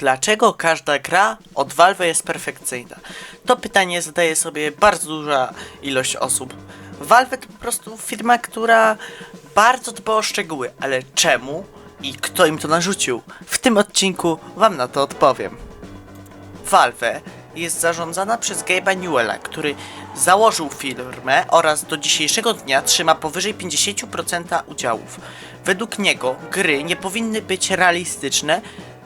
Dlaczego każda gra od Valve jest perfekcyjna? To pytanie zadaje sobie bardzo duża ilość osób. Valve to po prostu firma, która bardzo dba o szczegóły, ale czemu i kto im to narzucił? W tym odcinku wam na to odpowiem. Valve jest zarządzana przez Gabe'a Newella, który założył firmę oraz do dzisiejszego dnia trzyma powyżej 50% udziałów. Według niego gry nie powinny być realistyczne,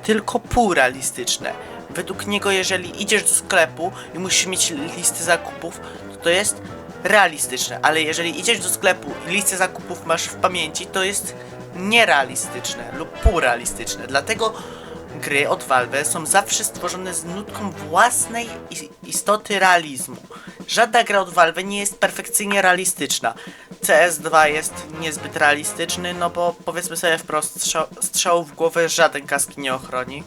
tylko półrealistyczne. Według niego, jeżeli idziesz do sklepu i musisz mieć listy zakupów, to to jest realistyczne, ale jeżeli idziesz do sklepu i listę zakupów masz w pamięci, to jest nierealistyczne lub półrealistyczne. Dlatego gry od Valve są zawsze stworzone z nutką własnej istoty realizmu. Żadna gra od Valve nie jest perfekcyjnie realistyczna. CS2 jest niezbyt realistyczny, no bo powiedzmy sobie wprost, strzał, strzału w głowę żaden kaski nie ochroni.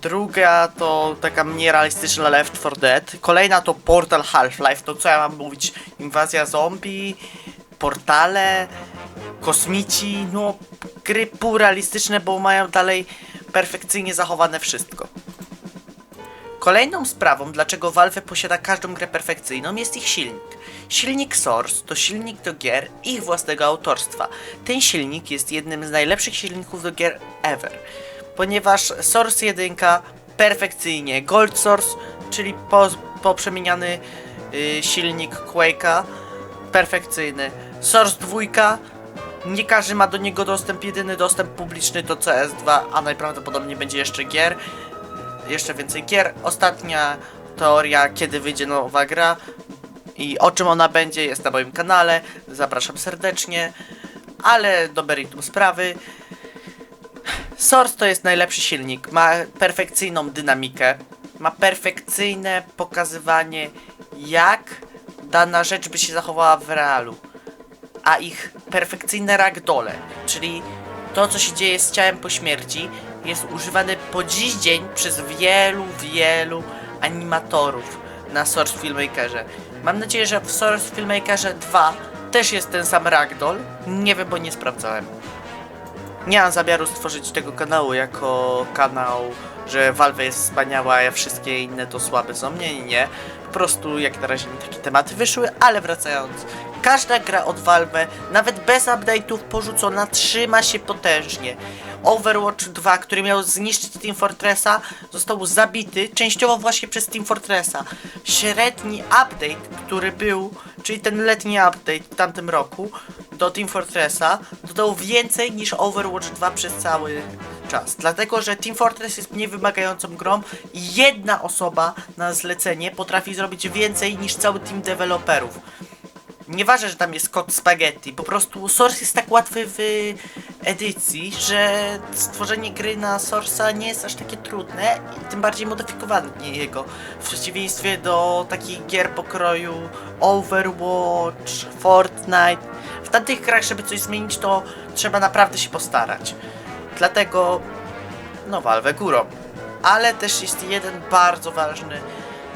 Druga to taka mniej realistyczna Left 4 Dead. Kolejna to Portal Half-Life. To co ja mam mówić? Inwazja zombie, portale, kosmici. No, gry półrealistyczne, bo mają dalej perfekcyjnie zachowane wszystko. Kolejną sprawą, dlaczego Valve posiada każdą grę perfekcyjną, jest ich silnik. Silnik Source to silnik do gier ich własnego autorstwa. Ten silnik jest jednym z najlepszych silników do gier ever, ponieważ Source 1 perfekcyjnie, Gold Source, czyli po, poprzemieniany y, silnik Quake'a, perfekcyjny, Source 2 nie każdy ma do niego dostęp, jedyny dostęp publiczny to CS2, a najprawdopodobniej będzie jeszcze gier jeszcze więcej gier. Ostatnia teoria, kiedy wyjdzie nowa gra i o czym ona będzie, jest na moim kanale. Zapraszam serdecznie. Ale do meritum sprawy. Source to jest najlepszy silnik. Ma perfekcyjną dynamikę. Ma perfekcyjne pokazywanie, jak dana rzecz by się zachowała w realu. A ich perfekcyjne ragdole, czyli to, co się dzieje z ciałem po śmierci, jest używane po dziś dzień przez wielu, wielu animatorów na Source Filmmakerze. Mam nadzieję, że w Source Filmmakerze 2 też jest ten sam ragdoll. Nie wiem, bo nie sprawdzałem. Nie mam zamiaru stworzyć tego kanału jako kanał, że Valve jest wspaniała, a wszystkie inne to słabe są. Nie, nie, nie. Po prostu jak na razie mi takie tematy wyszły, ale wracając. Każda gra od Valve, nawet bez update'ów porzucona, trzyma się potężnie. Overwatch 2, który miał zniszczyć Team Fortressa, został zabity częściowo właśnie przez Team Fortressa. Średni update, który był, czyli ten letni update w tamtym roku do Team Fortressa, dodał więcej niż Overwatch 2 przez cały czas. Dlatego, że Team Fortress jest mniej wymagającą grą i jedna osoba na zlecenie potrafi zrobić więcej niż cały team deweloperów. Nieważne, że tam jest kod spaghetti, po prostu Source jest tak łatwy w edycji, że stworzenie gry na Source'a nie jest aż takie trudne tym bardziej modyfikowanie jego. W przeciwieństwie do takich gier pokroju Overwatch, Fortnite. W tamtych grach, żeby coś zmienić, to trzeba naprawdę się postarać. Dlatego, no, Valve górą. Ale też jest jeden bardzo ważny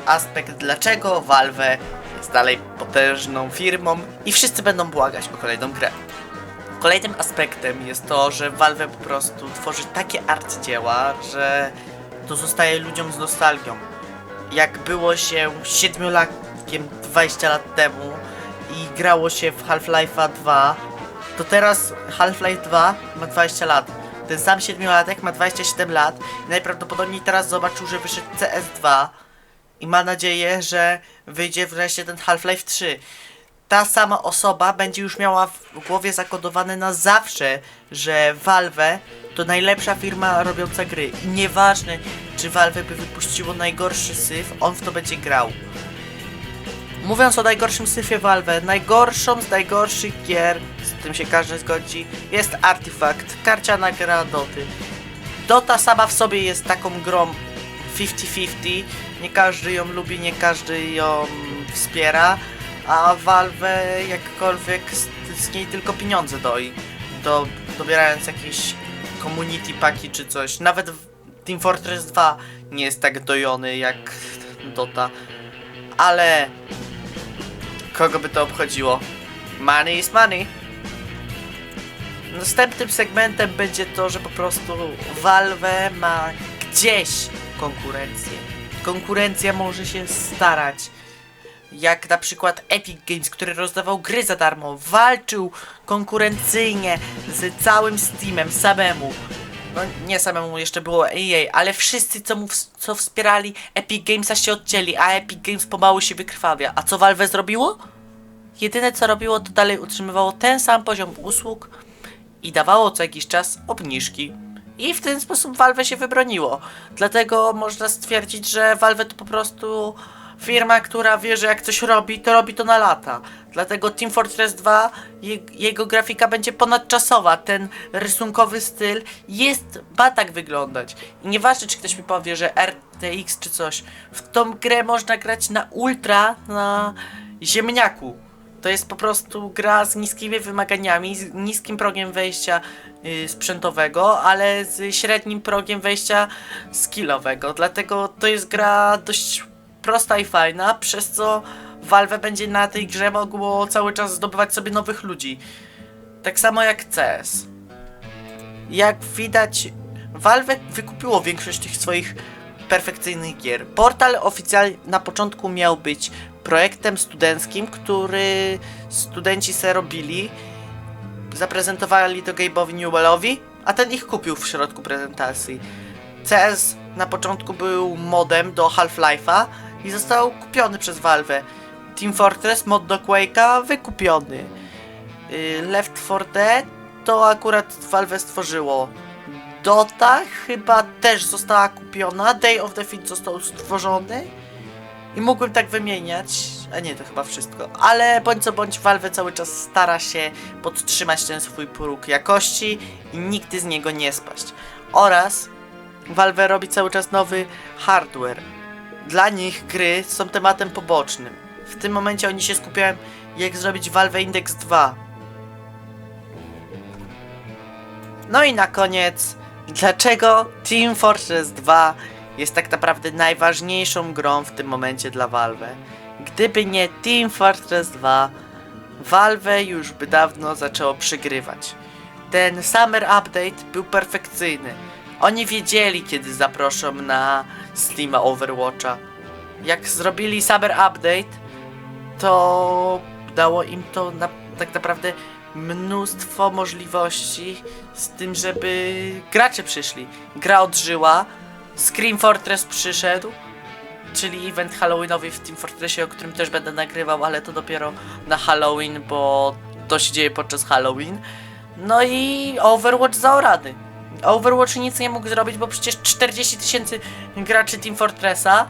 aspekt, dlaczego Valve jest dalej potężną firmą i wszyscy będą błagać o kolejną grę. Kolejnym aspektem jest to, że Valve po prostu tworzy takie arcydzieła, że to zostaje ludziom z nostalgią. Jak było się siedmiolatkiem 20 lat temu i grało się w Half-Life'a 2, to teraz Half-Life 2 ma 20 lat. Ten sam siedmiolatek ma 27 lat i najprawdopodobniej teraz zobaczył, że wyszedł CS2 i ma nadzieję, że wyjdzie wreszcie ten Half-Life 3. Ta sama osoba będzie już miała w głowie zakodowane na zawsze, że Valve to najlepsza firma robiąca gry. I nieważne, czy Valve by wypuściło najgorszy syf, on w to będzie grał. Mówiąc o najgorszym syfie Valve, najgorszą z najgorszych gier, z tym się każdy zgodzi, jest Artifact, karciana gra Doty. Dota sama w sobie jest taką grą 50-50, nie każdy ją lubi, nie każdy ją wspiera, a Valve jakkolwiek z, z niej tylko pieniądze doi, do, dobierając jakieś community paki czy coś. Nawet Team Fortress 2 nie jest tak dojony jak Dota, ale kogo by to obchodziło? Money is money. Następnym segmentem będzie to, że po prostu Valve ma gdzieś konkurencję. Konkurencja może się starać. Jak na przykład Epic Games, który rozdawał gry za darmo, walczył konkurencyjnie z całym Steamem samemu. No nie samemu, jeszcze było EA, ale wszyscy co, mu, co wspierali Epic Gamesa się odcięli, a Epic Games pomału się wykrwawia. A co Valve zrobiło? Jedyne co robiło to dalej utrzymywało ten sam poziom usług i dawało co jakiś czas obniżki. I w ten sposób Valve się wybroniło. Dlatego można stwierdzić, że Valve to po prostu firma, która wie, że jak coś robi, to robi to na lata. Dlatego Team Fortress 2, je, jego grafika będzie ponadczasowa. Ten rysunkowy styl jest, ma tak wyglądać. I nieważne, czy ktoś mi powie, że RTX czy coś. W tą grę można grać na ultra, na ziemniaku. To jest po prostu gra z niskimi wymaganiami, z niskim progiem wejścia y, sprzętowego, ale z średnim progiem wejścia skillowego. Dlatego to jest gra dość prosta i fajna, przez co Valve będzie na tej grze mogło cały czas zdobywać sobie nowych ludzi. Tak samo jak CS. Jak widać, Valve wykupiło większość tych swoich perfekcyjnych gier. Portal oficjalnie na początku miał być projektem studenckim, który studenci se robili, zaprezentowali to Gabe'owi Newellowi, a ten ich kupił w środku prezentacji. CS na początku był modem do Half-Life'a i został kupiony przez Valve. Team Fortress, mod do Quake'a, wykupiony. Y, Left 4 Dead to akurat Valve stworzyło. Dota chyba też została kupiona, Day of Defeat został stworzony i mógłbym tak wymieniać, a nie, to chyba wszystko. Ale bądź co bądź Valve cały czas stara się podtrzymać ten swój próg jakości i nigdy z niego nie spaść. Oraz Valve robi cały czas nowy hardware. Dla nich gry są tematem pobocznym. W tym momencie oni się skupiają jak zrobić Valve Index 2. No i na koniec, dlaczego Team Fortress 2 jest tak naprawdę najważniejszą grą w tym momencie dla Valve? Gdyby nie Team Fortress 2, Valve już by dawno zaczęło przegrywać. Ten Summer Update był perfekcyjny. Oni wiedzieli, kiedy zaproszą na Steama Overwatcha. Jak zrobili Summer Update, to dało im to na, tak naprawdę mnóstwo możliwości z tym, żeby gracze przyszli. Gra odżyła, Scream Fortress przyszedł, czyli event Halloweenowy w Team Fortressie, o którym też będę nagrywał, ale to dopiero na Halloween, bo to się dzieje podczas Halloween. No i Overwatch za rady. Overwatch nic nie mógł zrobić, bo przecież 40 tysięcy graczy Team Fortressa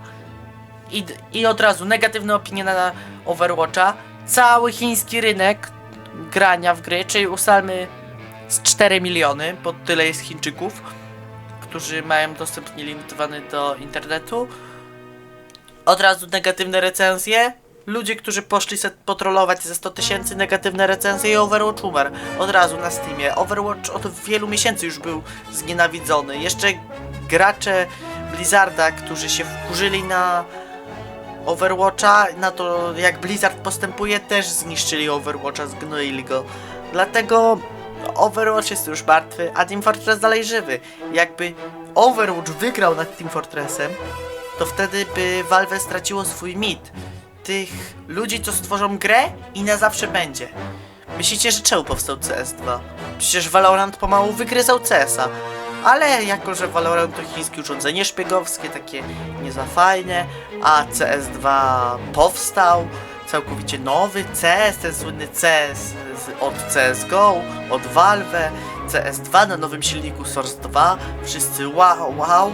i, i od razu negatywne opinie na Overwatcha. Cały chiński rynek grania w gry, czyli ustalmy z 4 miliony, bo tyle jest Chińczyków, którzy mają dostęp nielimitowany do internetu. Od razu negatywne recenzje. Ludzie, którzy poszli se potrolować ze 100 tysięcy negatywne recenzje i Overwatch umarł. Od razu na Steamie. Overwatch od wielu miesięcy już był znienawidzony. Jeszcze gracze Blizzarda, którzy się wkurzyli na Overwatcha, na to jak Blizzard postępuje, też zniszczyli Overwatcha, zgnoili go. Dlatego Overwatch jest już martwy, a Team Fortress dalej żywy. Jakby Overwatch wygrał nad Team Fortressem, to wtedy by Valve straciło swój mit. Tych ludzi, co stworzą grę i na zawsze będzie. Myślicie, że czemu powstał CS2? Przecież Valorant pomału wygryzał CS-a. Ale jako, że Valorant to chińskie urządzenie szpiegowskie, takie nie za fajne, a CS2 powstał, całkowicie nowy CS, ten słynny CS od CSGO, od Valve, CS2 na nowym silniku Source 2, wszyscy wow, wow.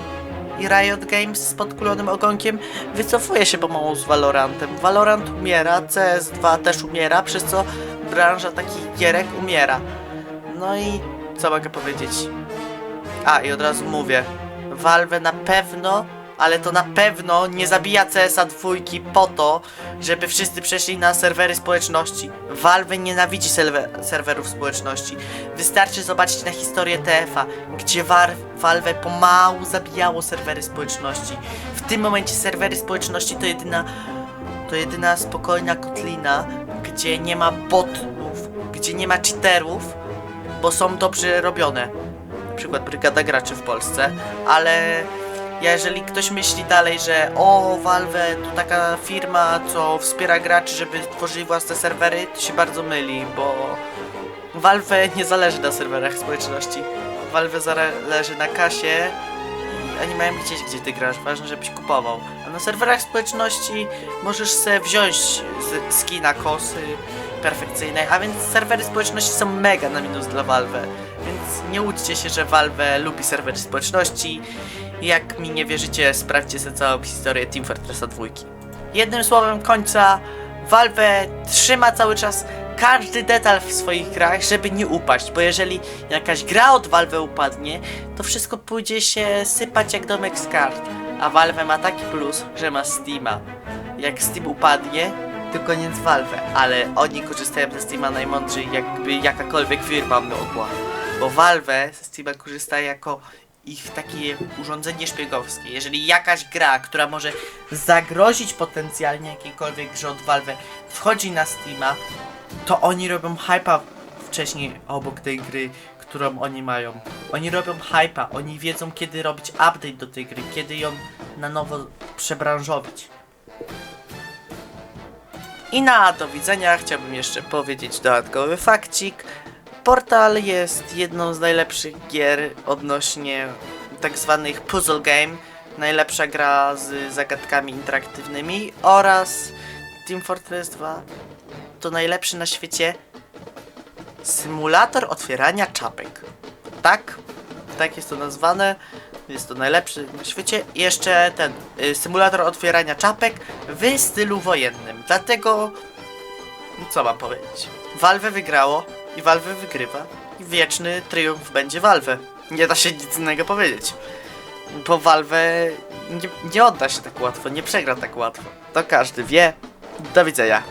I Riot Games z podkulonym ogonkiem wycofuje się pomału z Valorantem. Valorant umiera, CS2 też umiera, przez co branża takich gierek umiera. No i co mogę powiedzieć? A, i od razu mówię, Valve na pewno, ale to na pewno nie zabija CS-a dwójki po to, żeby wszyscy przeszli na serwery społeczności. Valve nienawidzi serwe- serwerów społeczności. Wystarczy zobaczyć na historię TF-a, gdzie Valve pomału zabijało serwery społeczności. W tym momencie serwery społeczności to jedyna, to jedyna spokojna kotlina, gdzie nie ma botów, gdzie nie ma cheaterów, bo są dobrze robione na przykład Brygada Graczy w Polsce, ale Jeżeli ktoś myśli dalej, że o, Valve to taka firma, co wspiera graczy, żeby tworzyli własne serwery, to się bardzo myli, bo Valve nie zależy na serwerach społeczności. Valve zależy na kasie i oni mają gdzieś, gdzie ty grasz. Ważne, żebyś kupował. A na serwerach społeczności możesz sobie wziąć skina kosy perfekcyjnej, a więc serwery społeczności są mega na minus dla Valve. Więc nie łudźcie się, że Valve lubi serwery społeczności. Jak mi nie wierzycie, sprawdźcie sobie całą historię Team Fortressa 2. Jednym słowem końca, Valve trzyma cały czas każdy detal w swoich grach, żeby nie upaść, bo jeżeli jakaś gra od Valve upadnie, to wszystko pójdzie się sypać jak domek z kart. A Valve ma taki plus, że ma Steama. Jak Steam upadnie, to koniec Valve, ale oni korzystają ze Steama najmądrzej, jakby jakakolwiek firma mogła. Bo Valve ze Steama korzysta jako ich takie urządzenie szpiegowskie. Jeżeli jakaś gra, która może zagrozić potencjalnie jakiejkolwiek grze od Valve, wchodzi na Steama, to oni robią hype'a wcześniej obok tej gry, którą oni mają. Oni robią hype'a, oni wiedzą kiedy robić update do tej gry, kiedy ją na nowo przebranżowić. I na do widzenia chciałbym jeszcze powiedzieć dodatkowy fakcik. Portal jest jedną z najlepszych gier odnośnie tak zwanych puzzle game. Najlepsza gra z zagadkami interaktywnymi oraz Team Fortress 2 to najlepszy na świecie symulator otwierania czapek. Tak? Tak jest to nazwane. Jest to najlepszy na świecie. I jeszcze ten y, symulator otwierania czapek w stylu wojennym. Dlatego co mam powiedzieć? Valve wygrało i Valve wygrywa. I wieczny triumf będzie Valve. Nie da się nic innego powiedzieć. Bo Valve nie, nie odda się tak łatwo, nie przegra tak łatwo. To każdy wie. Do widzenia.